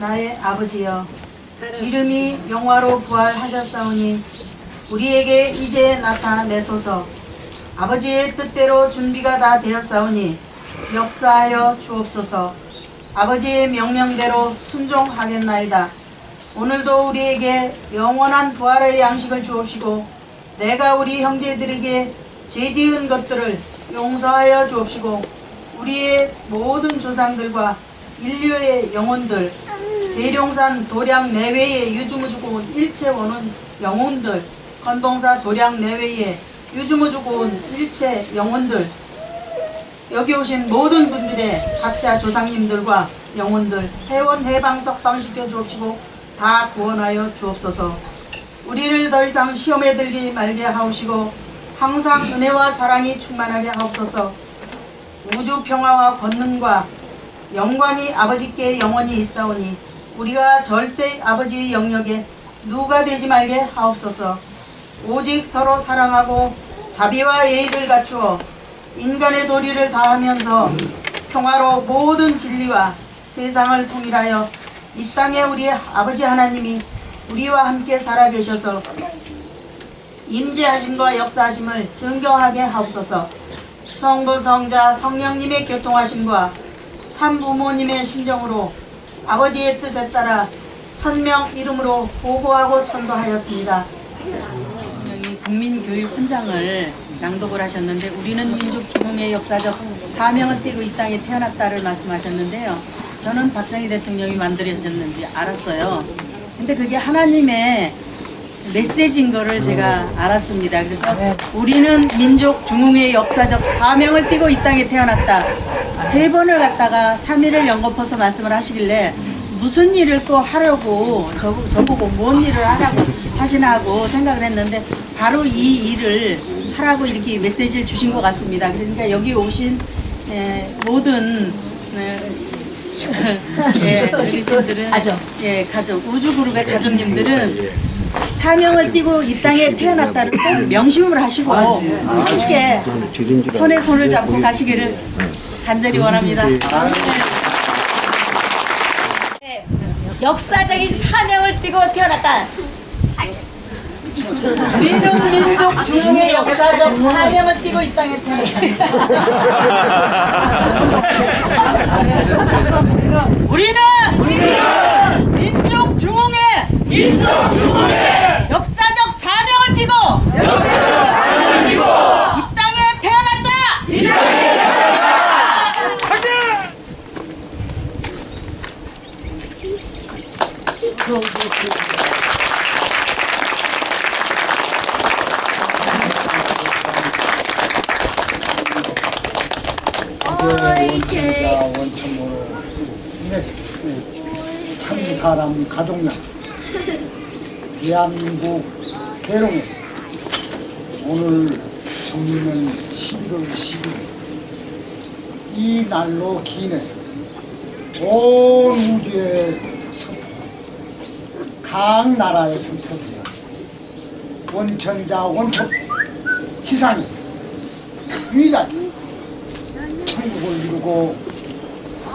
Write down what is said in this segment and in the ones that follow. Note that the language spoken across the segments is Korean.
나의 아버지여 이름이 영화로 부활하셨사오니 우리에게 이제 나타내소서. 아버지의 뜻대로 준비가 다 되었사오니 역사하여 주옵소서. 아버지의 명령대로 순종하겠나이다. 오늘도 우리에게 영원한 부활의 양식을 주옵시고 내가 우리 형제들에게 죄지은 것들을 용서하여 주옵시고 우리의 모든 조상들과 인류의 영혼들 계룡산 도량 내외의 유주무주고 온 일체 원혼 영혼들 건봉사 도량 내외의 유주무주고 온 일체 영혼들. 여기 오신 모든 분들의 각자 조상님들과 영혼들 해원 해방 석방시켜 주옵시고 다 구원하여 주옵소서. 우리를 더 이상 시험에 들게 말게 하옵시고 항상 은혜와 사랑이 충만하게 하옵소서. 우주 평화와 권능과 영광이 아버지께 영원히 있사오니 우리가 절대 아버지의 영역에 누가 되지 말게 하옵소서. 오직 서로 사랑하고 자비와 예의를 갖추어 인간의 도리를 다하면서 평화로 모든 진리와 세상을 통일하여 이 땅에 우리 아버지 하나님이 우리와 함께 살아계셔서 임재하심과 역사하심을 증거하게 하옵소서. 성부 성자 성령님의 교통하심과 참 부모님의 심정으로 아버지의 뜻에 따라 천명 이름으로 보고하고 천도하였습니다. 여기 국민교육 훈장을 낭독을 하셨는데 우리는 민족 중흥의 역사적 사명을 띠고 이 땅에 태어났다를 말씀하셨는데요. 저는 박정희 대통령이 만들어졌는지 알았어요. 근데 그게 하나님의 메시지인 거를 제가 알았습니다. 그래서 우리는 민족 중흥의 역사적 사명을 띠고 이 땅에 태어났다. 세 번을 갖다가 3일을 연거퍼서 말씀을 하시길래 무슨 일을 또 하려고 저, 저보고 뭔 일을 하라고 하시나 하고 생각을 했는데 바로 이 일을 하라고 이렇게 메시지를 주신 것 같습니다. 그러니까 여기 오신 에, 모든 에, 예, 어르신들은 예, 가족, 우주 그룹의 가족님들은 사명을 띠고 이 땅에 태어났다를 꼭 명심을 하시고 함께 손에 손을 잡고 가시기를 간절히 원합니다. 역사적인 사명을 띠고 태어났다. 우리는 민족 중흥의 역사적 사명을 띠고 이 땅에 태어났다. 우리는 민족 중흥의 역사적 사명을 띠고 이 땅에 태어났다. 원천자 원천모로 참 사람 가족력 대한민국 개롱에서 오늘 정리는 11월 10일 이 날로 기인해서 온 우주에 선포 각 나라에 선포되었어. 원천자 원천 지상에서 유일한 이루고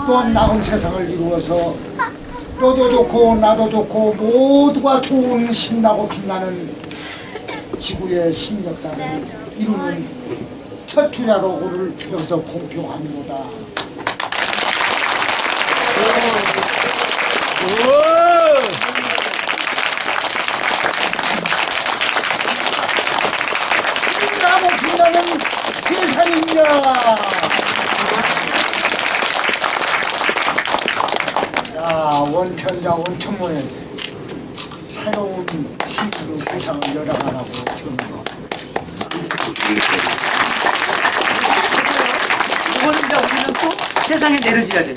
또 나은 세상을 이루어서 너도 좋고 나도 좋고 모두가 좋은 신나고 빛나는 지구의 신역사를 이루는 첫 주야로고를 여기서 공표합니다. 신나고 빛나는 세상입니다. 자, 원천자 원천모에 새로운 신으로 세상을 열어가라고 전도. 이거는 이제 우리는 또 세상에 내려줘야 돼.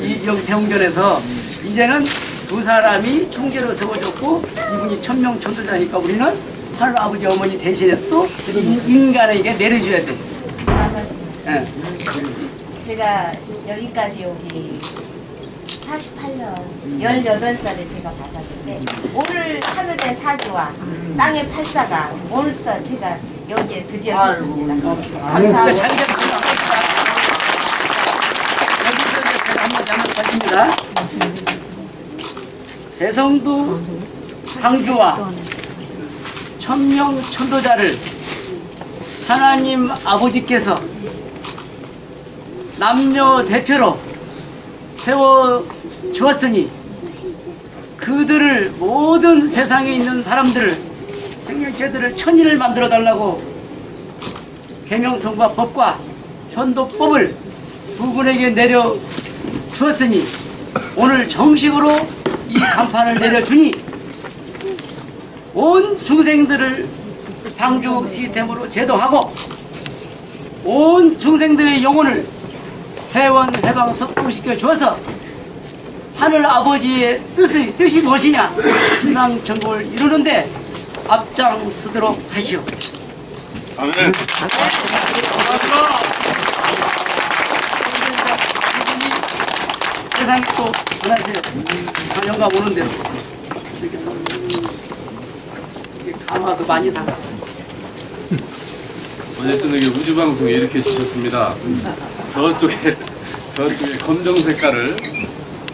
이 여기 대웅전에서 이제는 두 사람이 총재로 세워졌고 이분이 천명 천도자니까 우리는 하늘 아버지 어머니 대신에 또 인- 인간에게 내려줘야 돼. 예. 제가 여기까지 여기 48년 18살에 제가 받았는데 오늘 하늘의 사주와 땅의 팔자가 오늘서 제가 여기에 드디어 섰습니다. 자, 감사하고 자기 전 여기서 이제 제가 한번 한번 가집니다. 대성도 강주와 천명 천도자를 하나님 아버지께서 남녀 대표로 세워 주었으니 그들을 모든 세상에 있는 사람들을 생명체들을 천인을 만들어 달라고 계명통과 법과 전도법을 두 분에게 내려 주었으니 오늘 정식으로 이 간판을 내려주니 온 중생들을 방주 시스템으로 제도하고 온 중생들의 영혼을 회원 해방 석공시켜 주어서 하늘 아버지의 뜻이, 뜻이 무엇이냐 지상 천국을 이루는데 앞장서도록 하시오. 아멘. 세상에 또. 저 영감 오는 대로 이렇게 서 이게 가마도 많이 달아. 어제 저녁에 우주 방송에 이렇게 주셨습니다. 저쪽에, 저쪽에 검정 색깔을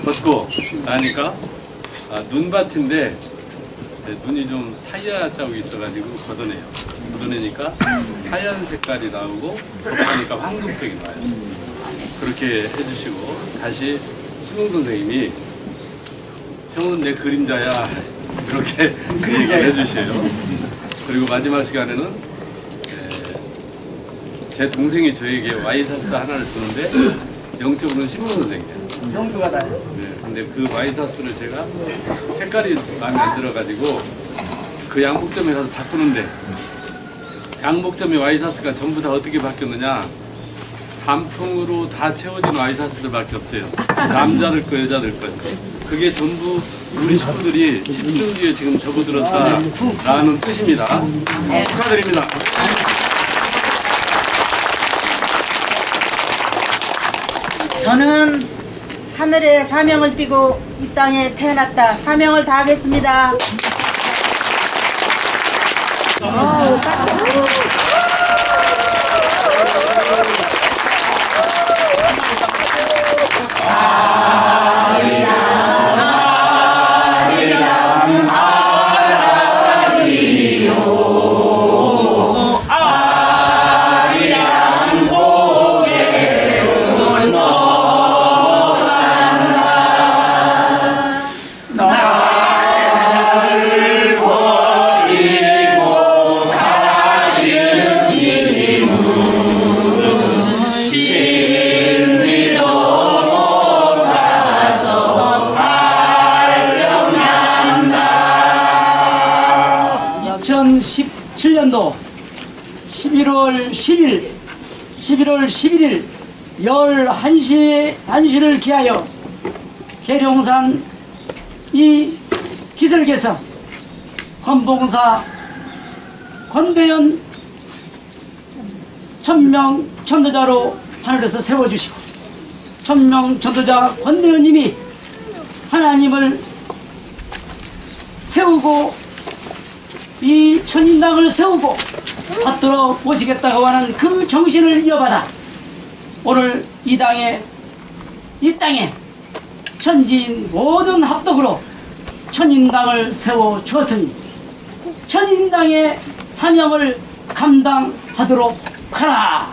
걷고 나니까 아, 눈밭인데 네, 눈이 좀 타이어 자국이 있어가지고 걷어내요. 걷어내니까 하얀 색깔이 나오고 걷으니까 황금색이 나요. 그렇게 해주시고 다시 신웅 선생님이 형은 내 그림자야 이렇게 그 얘기를 해주셔요. 그리고 마지막 시간에는 제 동생이 저에게 와이사스 하나를 주는데 영적으로는 신문 선생이에요. 형도가 다 네, 근데 그 와이사스를 제가 색깔이 마음에 안 들어가지고 그 양복점에 가서 바꾸는데 양복점의 와이사스가 전부 다 어떻게 바뀌었느냐 단풍으로 다 채워진 와이사스들밖에 없어요. 남자들 거 여자들 거. 그게 전부 우리 식구들이 10중 뒤에 지금 접어들었다라는 뜻입니다. 축하드립니다. 저는 하늘의 사명을 띠고 이 땅에 태어났다. 사명을 다하겠습니다. 11월 10일, 11월 11일 11시, 1시를 기하여 계룡산 이 기설계서 관봉사 권대현 천명 천도자로 하늘에서 세워주시고 천명 천도자 권대현님이 하나님을 세우고 이 천인당을 세우고 받들어 모시겠다고 하는 그 정신을 이어받아 오늘 이 당에 이 땅에 천지인 모든 합덕으로 천인당을 세워 주었으니 천인당의 사명을 감당하도록 하라.